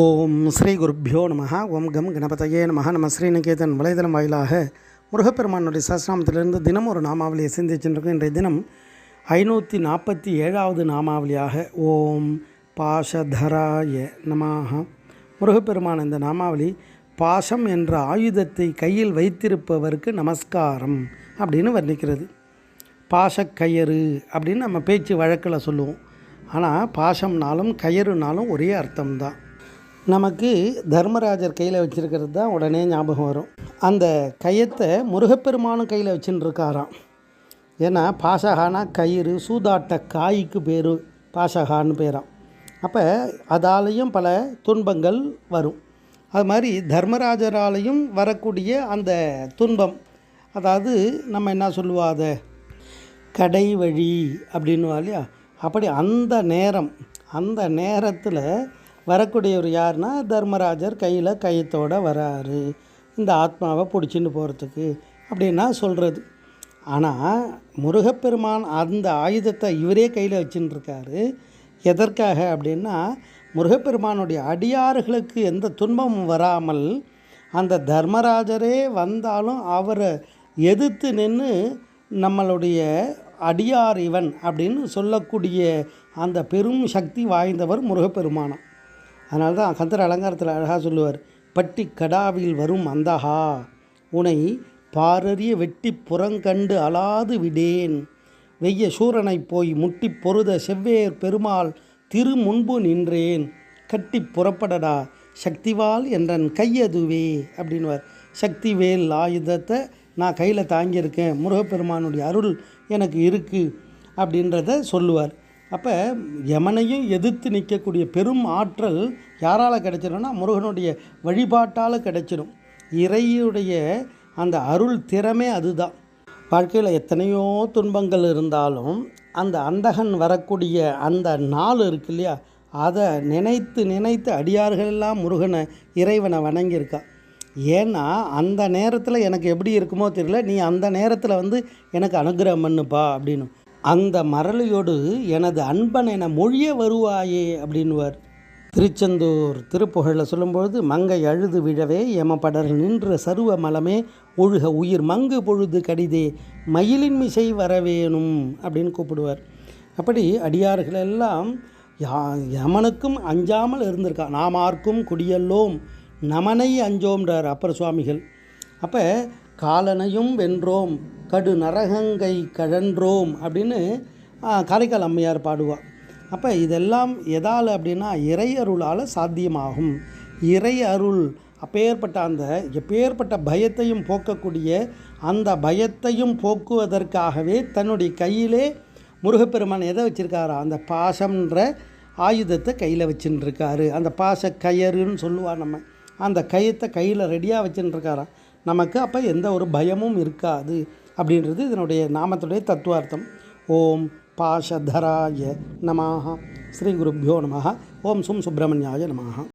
ஓம் ஸ்ரீ குருப்பியோ நம ஓம் கம் கணபதையே நம நம்ம ஸ்ரீநிகேதன் வலைதளம் வாயிலாக முருகப்பெருமானுடைய சஸ்நாமத்திலிருந்து தினம் ஒரு நாமாவளியை சிந்திச்சுருக்கோம். இன்றைய தினம் ஐநூற்றி நாற்பத்தி ஏழாவது நாமாவளியாக ஓம் பாஷதராய நமாக முருகப்பெருமான் இந்த நாமாவளி பாஷம் என்ற ஆயுதத்தை கையில் வைத்திருப்பவருக்கு நமஸ்காரம் அப்படின்னு வர்ணிக்கிறது. பாஷக்கயறு அப்படின்னு நம்ம பேச்சு வழக்கில் சொல்லுவோம். ஆனால் பாசம்னாலும் கயறுனாலும் ஒரே அர்த்தம்தான். நமக்கு தர்மராஜர் கையில் வச்சுருக்கிறது தான் உடனே ஞாபகம் வரும். அந்த கையத்தை முருகப்பெருமானும் கையில் வச்சுன்னு இருக்காராம் ஏன்னா பாசகானா கயிறு சூதாட்ட காய்க்கு பேர் பாசகான்னு பேராம். அப்போ அதாலேயும் பல துன்பங்கள் வரும். அது மாதிரி தர்மராஜராலையும் வரக்கூடிய அந்த துன்பம் அதாவது நம்ம என்ன சொல்லுவோம் அதை? கடை வழி அப்படின்னுவா இல்லையா? அப்படி அந்த நேரம் அந்த நேரத்தில் வரக்கூடியவர் யார்னா தர்மராஜர் கையில் கையத்தோடு வராரு. இந்த ஆத்மாவை பிடிச்சின்னு போகிறதுக்கு அப்படின்னா சொல்கிறது ஆனால் முருகப்பெருமான் அந்த ஆயுதத்தை இவரே கையில் வச்சுன்னு இருக்காரு. எதற்காக அப்படின்னா முருகப்பெருமானுடைய அடியார்களுக்கு எந்த துன்பமும் வராமல் அந்த தர்மராஜரே வந்தாலும் அவரை எதிர்த்து நின்று நம்மளுடைய அடியார் இவன் அப்படின்னு சொல்லக்கூடிய அந்த பெரும் சக்தி வாய்ந்தவர் முருகப்பெருமானம். அதனால தான் கந்தர் அலங்காரத்தில் அழகாக சொல்லுவார் பட்டி கடாவில் வரும் அந்தகா உனை பாரறிய வெட்டி புறங்கண்டு அலாது விடேன். வெய்ய சூரனை போய் முட்டி பொருத செவ்வேர் பெருமாள் திரு முன்பு நின்றேன். கட்டி புறப்படடா சக்திவால் என்றன் கையதுவே அப்படின்வார் சக்திவேல் ஆயுதத்தை நான் கையில் தாங்கியிருக்கேன் முருகப்பெருமானுடைய அருள் எனக்கு இருக்குது அப்படின்றத சொல்லுவார். அப்போ யமனையும் எதிர்த்து நிற்கக்கூடிய பெரும் ஆற்றல் யாரால் கிடைச்சிடும்னா முருகனுடைய வழிபாட்டால் கிடைச்சிடும் இறையுடைய அந்த அருள் திறமே அதுதான். வாழ்க்கையில் எத்தனையோ துன்பங்கள் இருந்தாலும் அந்த அந்தகன் வரக்கூடிய அந்த நாள் இருக்கு இல்லையா? அதை நினைத்து நினைத்து அடியார்கள் எல்லாம் முருகனை இறைவனை வணங்கியிருக்கா. ஏன்னா அந்த நேரத்தில் எனக்கு எப்படி இருக்குமோ தெரியல. நீ அந்த நேரத்தில் வந்து எனக்கு அனுகிரகம் பண்ணுப்பா அப்படின்னு. அந்த மரளியோடு எனது அன்பன் என மொழிய வருவாயே அப்படின்வார் திருச்செந்தூர் திருப்புகழில் சொல்லும்பொழுது மங்கை அழுது விழவே எமப்படர் நின்ற சருவ மலமே ஒழுக உயிர் மங்கு பொழுது கடிதே மயிலின் மிசை வரவேணும் அப்படின்னு கூப்பிடுவார். அப்படி அடியார்கள் எல்லாம் யா யமனுக்கும் அஞ்சாமல் இருந்திருக்கா நாமார்க்கும் குடியல்லோம் நமனை அஞ்சோம்ன்றார் அப்பர் சுவாமிகள். அப்போ காலனையும் வென்றோம் கடு நரகங்கை கழன்றோம் அப்படின்னு காரைக்கால் அம்மையார் பாடுவார் அப்போ இதெல்லாம் எதால் அப்படின்னா இறை அருளால் சாத்தியமாகும். இறை அருள் அப்பேற்பட்ட அந்த எப்பேற்பட்ட பயத்தையும் போக்கக்கூடிய அந்த பயத்தையும் போக்குவதற்காகவே தன்னுடைய கையிலே முருகப்பெருமான் எதை வச்சுருக்காரா? அந்த பாசம்ன்ற ஆயுதத்தை கையில் வச்சுட்டுருக்காரு அந்த பாச கயறுன்னு சொல்லுவார் நம்ம. அந்த கயத்தை கையில் ரெடியாக வச்சுட்டுருக்காராம் நமக்கு அப்போ எந்த ஒரு பயமும் இருக்காது அப்படின்றது இதனுடைய நாமத்துடைய தத்துவார்த்தம். ஓம் பாஷதராய நமாக ஸ்ரீ குருப்பியோ நம ஓம் சும் சுப்பிரமணியாய நமாக